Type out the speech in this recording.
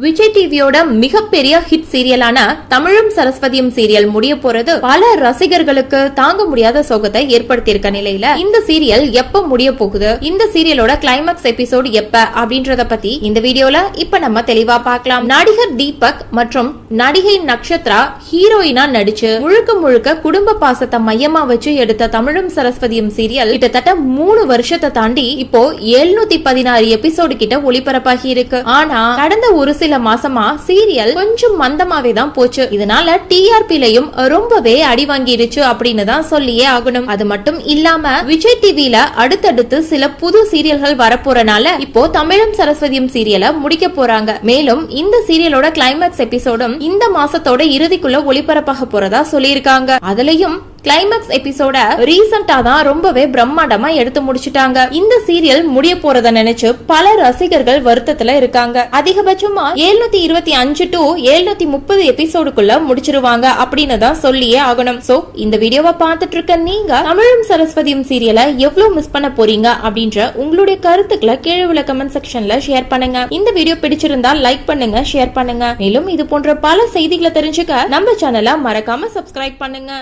விஜய் டிவியோட மிகப்பெரிய ஹிட் சீரியலான தமிழும் சரஸ்வதியும் சீரியல் முடிய போறது பல ரசிகர்களுக்கு தாங்க முடியாத சோகத்தை ஏற்படுத்தியிருக்க நிலையில இந்த சீரியல் எப்ப முடிய போகுது? இந்த சீரியலோட கிளைமேக்ஸ் எபிசோடு எப்ப? அப்படின்றத பத்தி இந்த வீடியோல இப்ப நம்ம தெளிவா பார்க்கலாம். நடிகர் தீபக் மற்றும் நடிகை நக்ஷத்ரா ஹீரோயினா நடிச்சு முழுக்க முழுக்க குடும்ப பாசத்தை மையமா வச்சு எடுத்த தமிழும் சரஸ்வதியும் சீரியல் கிட்டத்தட்ட மூணு வருஷத்தை தாண்டி இப்போ எழுநூத்தி பதினாறு எபிசோடு கிட்ட ஒளிபரப்பாகி இருக்கு. ஆனா கடந்த ஒரு சில மாசமா சீரியல் கொஞ்சம் மந்தமாவே தான் போச்சு. இதனால டிஆர்பிலையும் ரொம்பவே அடி வாங்கிடுச்சு அப்படின்னு தான் சொல்லியே ஆகணும். அது மட்டும் இல்லாம விஜய் டிவில அடுத்தடுத்து சில புது சீரியல்கள் வரப்போறனால இப்போ தமிழும் சரஸ்வதியும் சீரியலை முடிக்க போறாங்க. மேலும் இந்த சீரியலோட கிளைமேக்ஸ் எபிசோடும் இந்த மாசத்தோட இறுதிக்குள்ள ஒளிபரப்பாக போறதா சொல்லியிருக்காங்க. அதுலயும் கிளைமேக்ஸ் எபிசோட ரீசெண்டா தான் ரொம்பவே பிரம்மாண்டமா எடுத்து முடிச்சிட்டாங்க. இந்த சீரியல் முடிய போறத நினைச்சு பல ரசிகர்கள் வருத்தத்துல இருக்காங்க. அதிகபட்சமா எழுநூத்தி இருபத்தி அஞ்சு டு எழுநூத்தி முப்பது எபிசோடுக்குள்ள முடிச்சிருவாங்க அப்படின்னு தான் சொல்லியே ஆகணும். சோ இந்த வீடியோவை பார்த்துட்டு இருக்க நீங்க தமிழும் சரஸ்வதியும் சீரியலை எவ்வளவு மிஸ் பண்ண போறீங்க அப்படின்ற உங்களுடைய கருத்துக்களை கீழே உள்ள கமெண்ட் செக்ஷன்ல ஷேர் பண்ணுங்க. இந்த வீடியோ பிடிச்சிருந்தா லைக் பண்ணுங்க ஷேர் பண்ணுங்க. மேலும் இது போன்ற பல செய்திகளை தெரிஞ்சுக்க நம்ம சேனலை மறக்காம சப்ஸ்கிரைப் பண்ணுங்க.